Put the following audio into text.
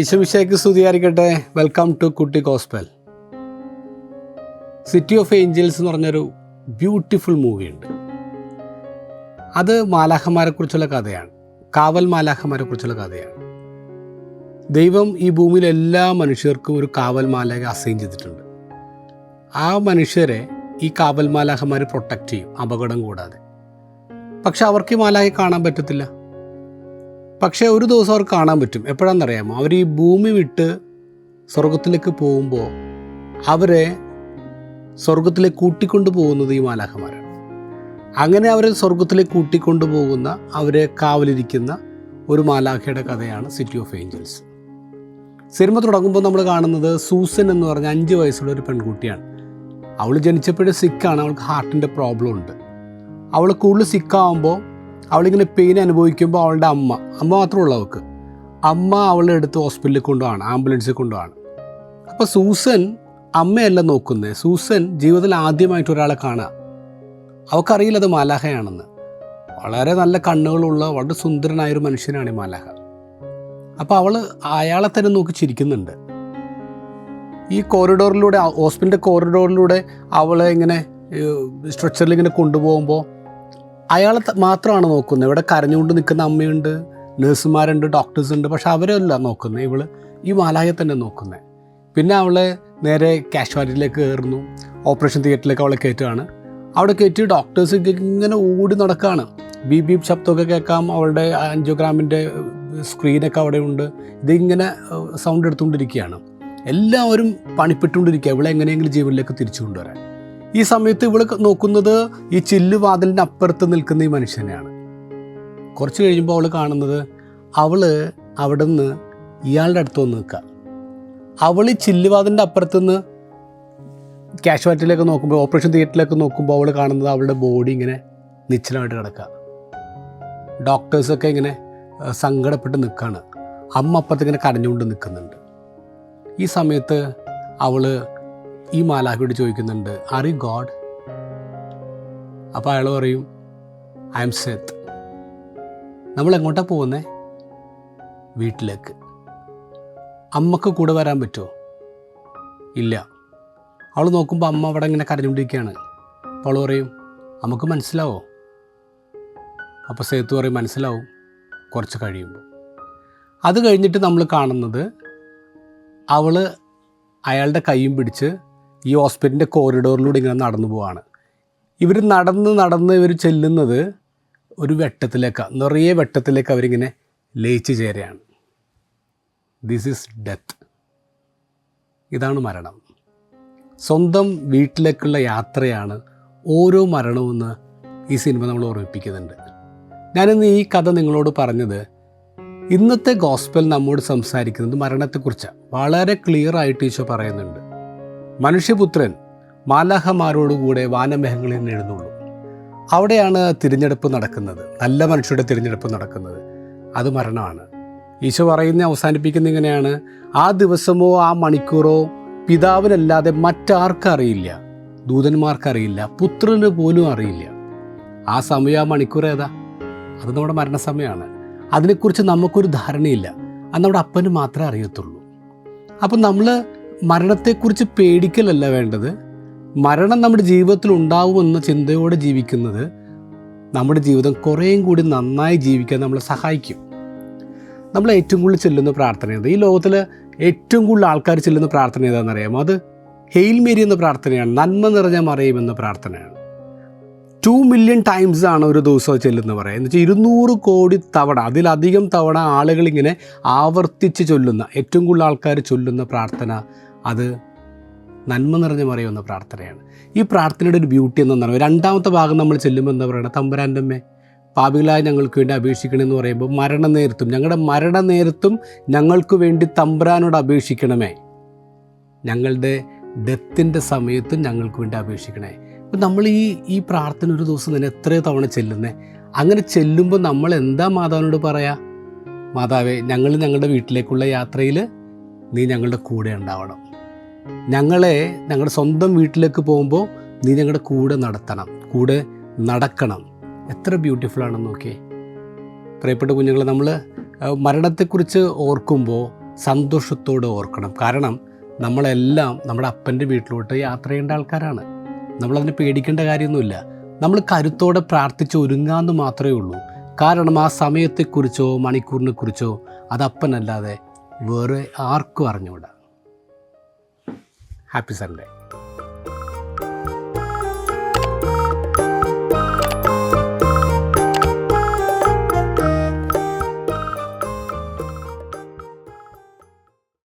യേശുമിശയ്ക്ക് സ്തുതിയായിരിക്കട്ടെ. Welcome to കുട്ടി gospel city of angels എന്ന് പറഞ്ഞൊരു ബ്യൂട്ടിഫുൾ മൂവിയുണ്ട് അത് മാലാഹന്മാരെ കുറിച്ചുള്ള കഥയാണ്. കാവൽ മാലാഹന്മാരെ കുറിച്ചുള്ള കഥയാണ്. ദൈവം ഈ ഭൂമിയിൽ എല്ലാ മനുഷ്യർക്കും ഒരു കാവൽ മാലാഖ അസൈൻ ചെയ്തിട്ടുണ്ട്. ആ മനുഷ്യരെ ഈ കാവൽ മാലാഖമാർ പ്രൊട്ടക്റ്റ് ചെയ്യും അപകടം കൂടാതെ. പക്ഷെ അവർക്ക് ഈ മാലാഖയെ കാണാൻ പറ്റത്തില്ല. പക്ഷേ ഒരു ദിവസം അവർക്ക് കാണാൻ പറ്റും. എപ്പോഴാണെന്നറിയാമോ? അവർ ഈ ഭൂമി വിട്ട് സ്വർഗത്തിലേക്ക് പോകുമ്പോൾ അവരെ സ്വർഗത്തിലേക്ക് കൂട്ടിക്കൊണ്ടു പോകുന്നത് ഈ മാലാഖമാരാണ്. അങ്ങനെ അവരെ സ്വർഗത്തിലേക്ക് കൂട്ടിക്കൊണ്ടു പോകുന്ന അവരെ കാവലിരിക്കുന്ന ഒരു മാലാഖയുടെ കഥയാണ് സിറ്റി ഓഫ് ഏഞ്ചൽസ് സിനിമ തുടങ്ങുമ്പോൾ നമ്മൾ കാണുന്നത് സൂസൻ എന്ന് പറഞ്ഞ അഞ്ച് വയസ്സുള്ള ഒരു പെൺകുട്ടിയാണ്. അവൾ ജനിച്ചപ്പോഴേ സിക്കാണ് അവൾക്ക് ഹാർട്ടിന്റെ പ്രോബ്ലം ഉണ്ട്. അവൾ കൂടുതൽ സിക്കാവുമ്പോൾ അവളിങ്ങനെ പെയിൻ അനുഭവിക്കുമ്പോൾ അവളുടെ അമ്മ അമ്മ മാത്രമുള്ള അവൾക്ക്. അമ്മ അവളെ എടുത്ത് ഹോസ്പിറ്റലിൽ കൊണ്ടുപോകണം ആംബുലൻസിൽ കൊണ്ടുപോകണം അപ്പോൾ സൂസൻ അമ്മയല്ല നോക്കുന്നത് സൂസൻ ജീവിതത്തിൽ ആദ്യമായിട്ട് ഒരാളെ കാണുക. അവൾക്കറിയില്ല അത് മാലാഹയാണെന്ന് വളരെ നല്ല കണ്ണുകളുള്ള വളരെ സുന്ദരനായൊരു മനുഷ്യനാണ് ഈ മാലാഹ അപ്പോൾ അവൾ അയാളെ തന്നെ നോക്കി ചിരിക്കുന്നുണ്ട്. ഈ കോറിഡോറിലൂടെ ഹോസ്പിറ്റലിന്റെ കോറിഡോറിലൂടെ അവളെ ഇങ്ങനെ സ്ട്രെച്ചറിൽ ഇങ്ങനെ കൊണ്ടുപോകുമ്പോൾ അയാളെ മാത്രമാണ് നോക്കുന്നത്. ഇവിടെ കരഞ്ഞുകൊണ്ട് നിൽക്കുന്ന അമ്മയുണ്ട് നഴ്സുമാരുണ്ട് ഡോക്ടേഴ്സ് ഉണ്ട് പക്ഷെ അവരല്ല നോക്കുന്നത്. ഇവൾ ഈ മാലായെ തന്നെ നോക്കുന്നത്. പിന്നെ അവളെ നേരെ കാഷ്വാലിറ്റിയിലേക്ക് കയറുന്നു. ഓപ്പറേഷൻ തിയേറ്ററിലേക്ക് അവളെ കയറ്റുകയാണ്. അവിടെ കയറ്റി ഡോക്ടേഴ്സ് ഇങ്ങനെ ഓടി നടക്കുകയാണ്. ബി ബി ശബ്ദമൊക്കെ കേൾക്കാം. അവളുടെ ആൻജിയോഗ്രാമിന്റെ സ്ക്രീനൊക്കെ അവിടെ ഉണ്ട് ഇതിങ്ങനെ സൗണ്ട് എടുത്തുകൊണ്ടിരിക്കുകയാണ്. എല്ലാവരും പണിപ്പെട്ടുകൊണ്ടിരിക്കുക. ഇവളെ എങ്ങനെയെങ്കിലും ജീവനിലേക്ക് തിരിച്ചു കൊണ്ടുവരാൻ. ഈ സമയത്ത് ഇവൾ നോക്കുന്നത് ഈ ചില്ല് വാതിലിന്റെ അപ്പുറത്ത് നിൽക്കുന്ന ഈ മനുഷ്യനെയാണ്. കുറച്ച് കഴിയുമ്പോൾ അവൾ കാണുന്നത് അവൾ അവിടെ നിന്ന് ഇയാളുടെ അടുത്ത് വന്ന് നിൽക്കുക അവൾ ഈ ചില്ലുവാതിന്റെ അപ്പുറത്ത് നിന്ന് കാഷ്വാലിറ്റിയിലേക്ക് നോക്കുമ്പോൾ ഓപ്പറേഷൻ തിയേറ്ററിലേക്ക് നോക്കുമ്പോൾ അവൾ കാണുന്നത് അവളുടെ ബോഡി ഇങ്ങനെ നിശ്ചലമായിട്ട് കിടക്കുക ഡോക്ടേഴ്സൊക്കെ ഇങ്ങനെ സങ്കടപ്പെട്ട് നിൽക്കുകയാണ് അമ്മ അപ്പുറത്ത് ഇങ്ങനെ കരഞ്ഞുകൊണ്ട് നിൽക്കുന്നുണ്ട്. ഈ സമയത്ത് അവൾ ഈ മാലാഖയോട് ചോദിക്കുന്നുണ്ട് ആർ യു ഗോഡ് അപ്പോൾ അയാൾ പറയും ഐ എം സെത്ത് നമ്മൾ എങ്ങോട്ടാണ് പോകുന്നത് വീട്ടിലേക്ക്. അമ്മയ്ക്ക് കൂടെ വരാൻ പറ്റുമോ ഇല്ല. അവൾ നോക്കുമ്പോൾ അമ്മ അവിടെ ഇങ്ങനെ കരഞ്ഞുകൊണ്ടിരിക്കുകയാണ്. അപ്പോൾ അവൾ പറയും നമുക്ക് മനസ്സിലാവോ? അപ്പോൾ സേത്ത് പറയും മനസ്സിലാവും. കുറച്ച് കഴിയുമ്പോൾ. അത് കഴിഞ്ഞിട്ട് നമ്മൾ കാണുന്നത് അവൾ അയാളുടെ കൈയും പിടിച്ച് ഈ ഹോസ്പിറ്റലിന്റെ കോറിഡോറിലൂടെ ഇങ്ങനെ നടന്നു പോവാണ്. ഇവർ നടന്ന് നടന്ന് ഇവർ ചെല്ലുന്നത് ഒരു വെട്ടത്തിലേക്കാണ് നിറയെ വെട്ടത്തിലേക്ക് അവരിങ്ങനെ ലയിച്ചു ചേരുകയാണ്. ദിസ് ഈസ് ഡെത്ത് ഇതാണ് മരണം. സ്വന്തം വീട്ടിലേക്കുള്ള യാത്രയാണ് ഓരോ മരണവുമെന്ന് ഈ സിനിമ നമ്മൾ ഓർമ്മിപ്പിക്കുന്നുണ്ട്. ഞാനിന്ന് ഈ കഥ നിങ്ങളോട് പറഞ്ഞത് ഇന്നത്തെ ഗോസ്പൽ നമ്മോട് സംസാരിക്കുന്നത് മരണത്തെക്കുറിച്ചാണ്. വളരെ ക്ലിയർ ആയിട്ട് ഈശോ പറയുന്നുണ്ട്. മനുഷ്യപുത്രൻ മാലാഹമാരോടുകൂടെ വാനമേഹങ്ങളിൽ എഴുന്നുള്ളൂ. അവിടെയാണ് തിരഞ്ഞെടുപ്പ് നടക്കുന്നത്. നല്ല മനുഷ്യരുടെ തിരഞ്ഞെടുപ്പ് നടക്കുന്നത്. അത് മരണമാണ്. ഈശോ പറയുന്ന അവസാനിപ്പിക്കുന്ന ഇങ്ങനെയാണ്. ആ ദിവസമോ ആ മണിക്കൂറോ പിതാവിനല്ലാതെ മറ്റാർക്കും അറിയില്ല. ദൂതന്മാർക്കറിയില്ല. പുത്രന് പോലും അറിയില്ല. ആ സമയം ആ മണിക്കൂർ ഏതാ? അത് നമ്മുടെ മരണസമയമാണ്. അതിനെക്കുറിച്ച് നമുക്കൊരു ധാരണയില്ല. അത് നമ്മുടെ അപ്പന് മാത്രമേ അറിയത്തുള്ളൂ. അപ്പം നമ്മൾ മരണത്തെക്കുറിച്ച് പേടിക്കലല്ല വേണ്ടത്. മരണം നമ്മുടെ ജീവിതത്തിൽ ഉണ്ടാവുമെന്ന ചിന്തയോടെ ജീവിക്കുന്നത് നമ്മുടെ ജീവിതം കുറേയും കൂടി നന്നായി ജീവിക്കാൻ നമ്മളെ സഹായിക്കും. നമ്മൾ ഏറ്റവും കൂടുതൽ ചെല്ലുന്ന പ്രാർത്ഥന ഈ ലോകത്തിൽ ഏറ്റവും കൂടുതൽ ആൾക്കാർ ചെല്ലുന്ന പ്രാർത്ഥന ഏതാണെന്ന് അറിയാമോ? അത് ഹെയിൽ മേരി എന്ന പ്രാർത്ഥനയാണ്. നന്മ നിറഞ്ഞ മറിയും എന്ന പ്രാർത്ഥനയാണ്. ടു മില്യൺ ടൈംസ് ആണ് ഒരു ദിവസം ചെല്ലുന്ന പറയുക എന്ന് വെച്ചാൽ ഇരുന്നൂറ് കോടി തവണ അതിലധികം തവണ ആളുകൾ ഇങ്ങനെ ആവർത്തിച്ച് ചൊല്ലുന്ന ഏറ്റവും കൂടുതൽ ആൾക്കാർ ചൊല്ലുന്ന പ്രാർത്ഥന അത് നന്മ നിറഞ്ഞു മറിയുന്ന പ്രാർത്ഥനയാണ്. ഈ പ്രാർത്ഥനയുടെ ഒരു ബ്യൂട്ടി എന്ന് പറയുന്നത് രണ്ടാമത്തെ ഭാഗം നമ്മൾ ചെല്ലുമ്പോൾ എന്താ പറയുക തമ്പുരാന്റെ അമ്മേ പാപികളായ ഞങ്ങൾക്ക് വേണ്ടി അപേക്ഷിക്കണമെന്ന് പറയുമ്പോൾ മരണനേരത്തും ഞങ്ങളുടെ മരണനേരത്തും ഞങ്ങൾക്ക് വേണ്ടി തമ്പുരാനോട് അപേക്ഷിക്കണമേ. ഞങ്ങളുടെ ഡെത്തിന്റെ സമയത്തും ഞങ്ങൾക്ക് വേണ്ടി അപേക്ഷിക്കണേ. അപ്പം നമ്മൾ ഈ ഈ പ്രാർത്ഥന ഒരു ദിവസം തന്നെ എത്രയോ തവണ ചെല്ലുന്നേ. അങ്ങനെ ചെല്ലുമ്പോൾ നമ്മൾ എന്താ മാതാവിനോട് പറയാ? മാതാവേ ഞങ്ങൾ ഞങ്ങളുടെ വീട്ടിലേക്കുള്ള യാത്രയിൽ നീ ഞങ്ങളുടെ കൂടെ ഉണ്ടാവണം. ഞങ്ങളെ ഞങ്ങളുടെ സ്വന്തം വീട്ടിലേക്ക് പോകുമ്പോൾ നീ ഞങ്ങളുടെ കൂടെ നടത്തണം കൂടെ നടക്കണം. എത്ര ബ്യൂട്ടിഫുൾ ആണെന്ന് നോക്കിയേ. പ്രിയപ്പെട്ട കുഞ്ഞുങ്ങളെ നമ്മൾ മരണത്തെക്കുറിച്ച് ഓർക്കുമ്പോൾ സന്തോഷത്തോടെ ഓർക്കണം. കാരണം നമ്മളെല്ലാം നമ്മുടെ അപ്പന്റെ വീട്ടിലോട്ട് യാത്ര ചെയ്യേണ്ട ആൾക്കാരാണ്. നമ്മളതിനെ പേടിക്കേണ്ട കാര്യമൊന്നുമില്ല. നമ്മൾ കരുത്തോടെ പ്രാർത്ഥിച്ച് ഒരുങ്ങാമെന്ന് മാത്രമേ ഉള്ളൂ. കാരണം ആ സമയത്തെക്കുറിച്ചോ മണിക്കൂറിനെക്കുറിച്ചോ അത് അപ്പനല്ലാതെ വേറെ ആർക്കും അറിഞ്ഞുകൂടാ. Happy Sunday